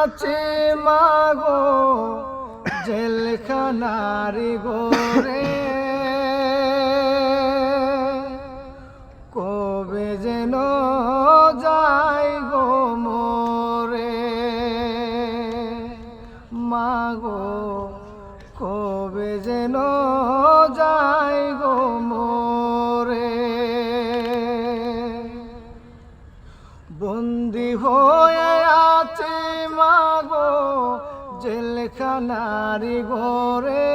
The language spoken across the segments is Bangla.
আছে মাগো, জেলখানারি গোরে কবে যেন যাই গো মোরে? মাগো, কবে যেন যাই গো মোরে জেলখানারি ঘরে।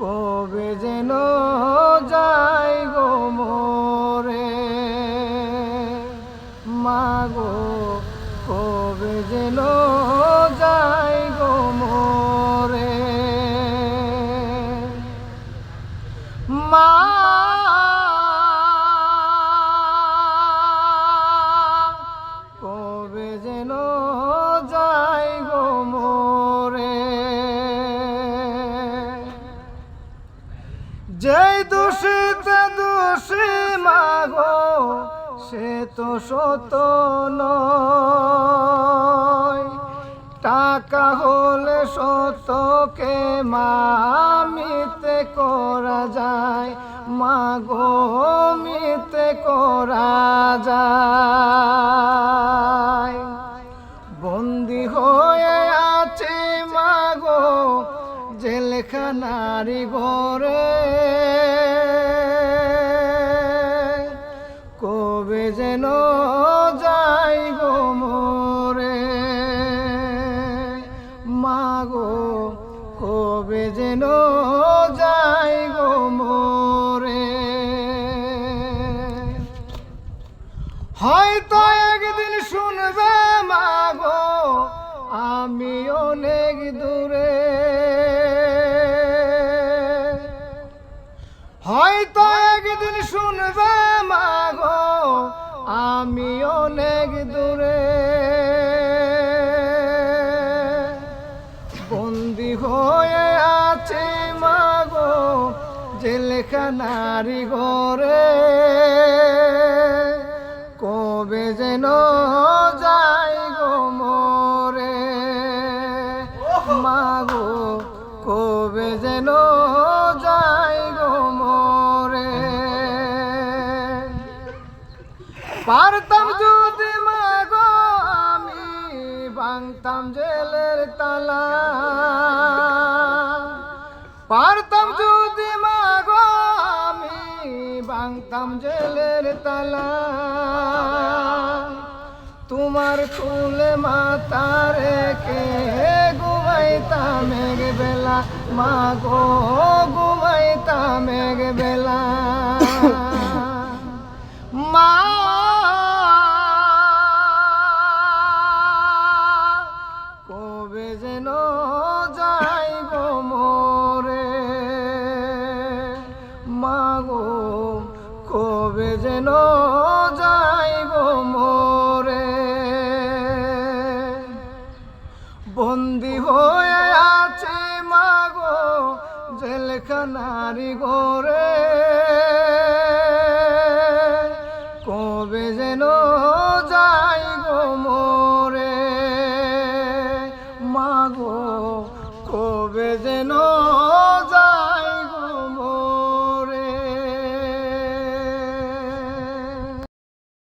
কবে যেন যাই গো মোরে। মাগো কবে যেন যেই দোষীতে দোষী মাগো, সে তো সত নয়। টাকা হলে সতকে মামিতে করা যায়, মাগো মিতে করা যায়। জেলখানারি ঘরে কবে যেন যাই গো মোরে। মাগো, কবে যেন যাই গো মোরে। হয়তো একদিন শুনবে মাগো, আমি অনেক দূরে। একদিন শুনবে মাগো আমি অনেক দূরে। বন্দি হয়ে আছে মাগো জেলখানারি ঘরে। কবে যেন যাই গো মোরে। মাগো কবে যেন পারতাম যদি মাগো, আমি ভাঙতাম জেলের তালা। পারতাম যদি মাগো, আমি ভাঙতাম জেলের তালা। তোমার কুলে মাথা রেখে ঘুমাইতাম এক বেলা মাগো, ঘুমাইতাম এক বেলা খানারি ঘরে। কবে যেন যাই গো মরে। মাগো কবে যেন